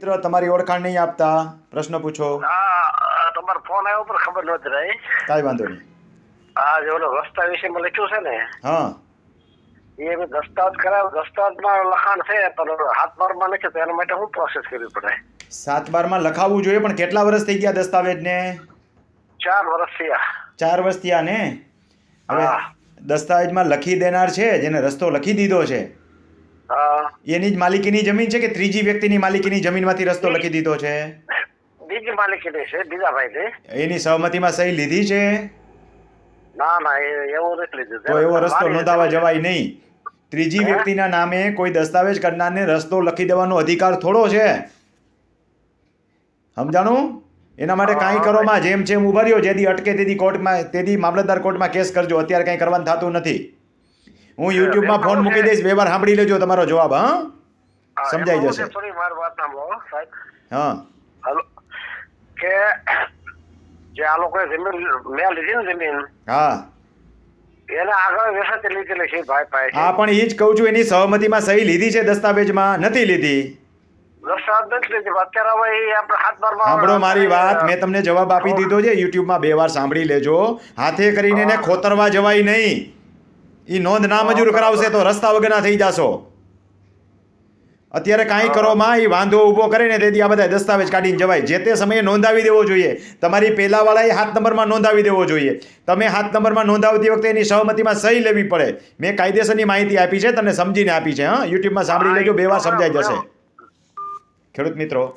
મિત્ર તમારી ઓળખાણ નહીં આપતા. પ્રશ્ન પૂછો. હા તમારો ફોન આવ્યો પણ ખબર નહોતી રહી. કાંઈ વાંધો નહીં. આ જે ઓલો રસ્તા વિશે મેં લખ્યું છે ને હા. એ મેં દસ્તાવેજ કરાવ દસ્તાવેજમાં લખાણ છે પણ હાથ બારમાં નથી તો એના માટે શું પ્રોસેસ કરવી પડે. સાત બારમાં લખાવવું જોઈએ પણ કેટલા વર્ષ થઈ ગયા દસ્તાવેજને? ચાર વર્ષ થયા. ચાર વર્ષ થયા ને? હવે હા. દસ્તાવેજમાં લખી દેનાર છે જેને રસ્તો લખી દીધો છે. હા એની જ માલિકીની જમીન છે કે ત્રીજી વ્યક્તિની માલિકીની જમીનમાંથી રસ્તો લખી દીધો છે? બીજી માલિકીની છે બીજા ભાઈ એની સહમતીમાં સહી લીધી છે? ના ના એવો લીધું. તો એવો રસ્તો નોંધાવા જવાય નહીં. ત્રીજી વ્યક્તિના નામે કોઈ દસ્તાવેજ કરનારને રસ્તો લખી દેવાનો અધિકાર થોડો છે. સમજાણું? એના માટે કાંઈ કરોમાં જેમ જેમ ઊભા રહ્યો જેથી અટકે તેથી કોર્ટમાં તેથી મામલતદાર કોર્ટમાં કેસ કરજો. અત્યારે કંઈ કરવાનું થતું નથી. હું યુટ્યુબમાં ફોન મૂકી દઈશ બે વાર સાંભળી લેજો તમારો જવાબ હા? સમજાઈ જશે. થોડી મારી વાત સાંભળો સાહેબ. હા. હાલો. કે જે આ લોકોએ જમીન મેં લીધી ને જમીન હા. એને આગળ વેસાતી લીધેલી છે ભાઈ ભાઈ હા પણ એ જ કહું છું એની સહમતિમાં સહી લીધી છે દસ્તાવેજમાં? નથી લીધી. સાંભળો મારી વાત મેં તમને જવાબ આપી દીધો છે યુટ્યુબમાં બે વાર સાંભળી લેજો. હાથે કરીને ખોતરવા જવાય નહીં. એ નોંધ ના મંજૂર કરાવશે તો રસ્તા વગરના થઈ જાશો. અત્યારે કાંઈ કરોમાં એ વાંધો ઊભો કરે ને તેથી આ બધા દસ્તાવેજ કાઢીને જવાય. જે તે સમયે નોંધાવી દેવો જોઈએ. તમારી પહેલાવાળાએ હાથ નંબરમાં નોંધાવી દેવો જોઈએ. તમે હાથ નંબરમાં નોંધાવતી વખતે એની સહમતિમાં સહી લેવી પડે. મેં કાયદેસરની માહિતી આપી છે, તને સમજીને આપી છે, હા? યુટ્યુબમાં સાંભળી લેજો, બે વાર સમજાઈ જશે. ખેડૂત મિત્રો,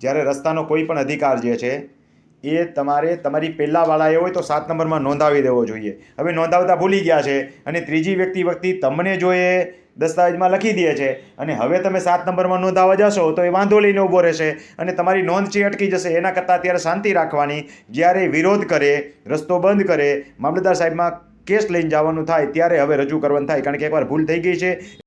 જ્યારે રસ્તાનો કોઈ પણ અધિકાર જે છે એ તમારે, તમારી પહેલાંવાળાએ હોય તો સાત નંબરમાં નોંધાવી દેવો જોઈએ. હવે નોંધાવતા ભૂલી ગયા છે અને ત્રીજી વ્યક્તિ વ્યક્તિ તમને જો એ દસ્તાવેજમાં લખી દે છે અને હવે તમે સાત નંબરમાં નોંધાવવા જશો તો એ વાંધો લઈને ઊભો રહેશે અને તમારી નોંધ છે અટકી જશે એના કરતાં અત્યારે શાંતિ રાખવાની, જ્યારે વિરોધ કરે, રસ્તો બંધ કરે, મામલતદાર સાહેબમાં કેસ લઈને જવાનું થાય, ત્યારે હવે રજૂ કરવાનું થાય. કારણ કે એકવાર ભૂલ થઈ ગઈ છે